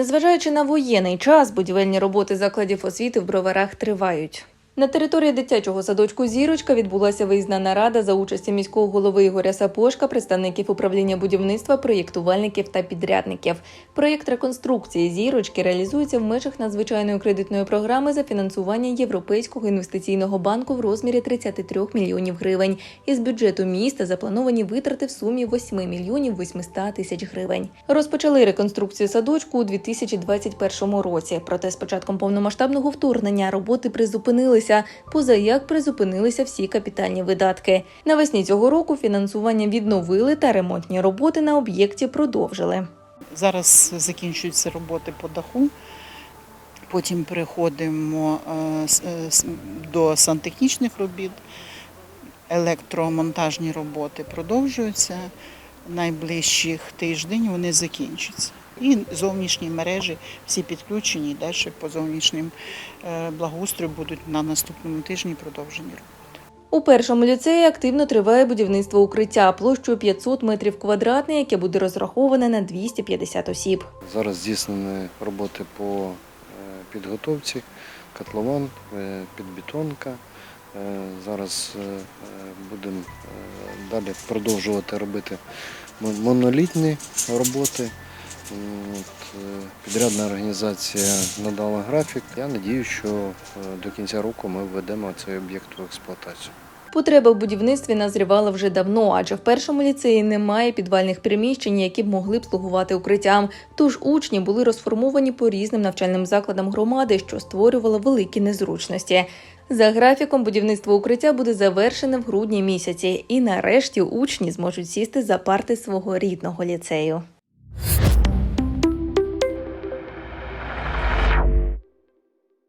Незважаючи на воєнний час, будівельні роботи закладів освіти в броварах тривають. На території дитячого садочку Зірочка відбулася виїзна нарада за участі міського голови Ігоря Сапошка, представників управління будівництва, проєктувальників та підрядників. Проєкт реконструкції зірочки реалізується в межах надзвичайної кредитної програми за фінансування Європейського інвестиційного банку в розмірі 33 мільйонів гривень. Із бюджету міста заплановані витрати в сумі 8 мільйонів 800 тисяч гривень. Розпочали реконструкцію садочку у 2021 році. Проте з початком повномасштабного вторгнення роботи призупинилися, поза як призупинилися всі капітальні видатки. Навесні цього року фінансування відновили та ремонтні роботи на об'єкті продовжили. Зараз закінчуються роботи по даху. Потім переходимо е, е, до сантехнічних робіт. Електромонтажні роботи продовжуються. Найближчих тиждень вони закінчаться. І зовнішні мережі всі підключені, і далі по зовнішнім е, благоустрою будуть на наступному тижні продовжені роботи. У першому ліцеї активно триває будівництво укриття площею 500 метрів квадратних, яке буде розраховане на 250 осіб. Зараз здійснені роботи по е, підготовці, котлован, е, підбетонка. Зараз будемо далі продовжувати робити мон- монолітні роботи. Е, Підрядна організація надала графік. Я сподіваюся, що е, до кінця року ми введемо цей об'єкт в експлуатацію. Потреба в будівництві назрівала вже давно, адже в першому ліцеї немає підвальних приміщень, які б могли б слугувати укриттям. Тож учні були розформовані по різним навчальним закладам громади, що створювало великі незручності. За графіком будівництво укриття буде завершене в грудні місяці, і нарешті учні зможуть сісти за парти свого рідного ліцею.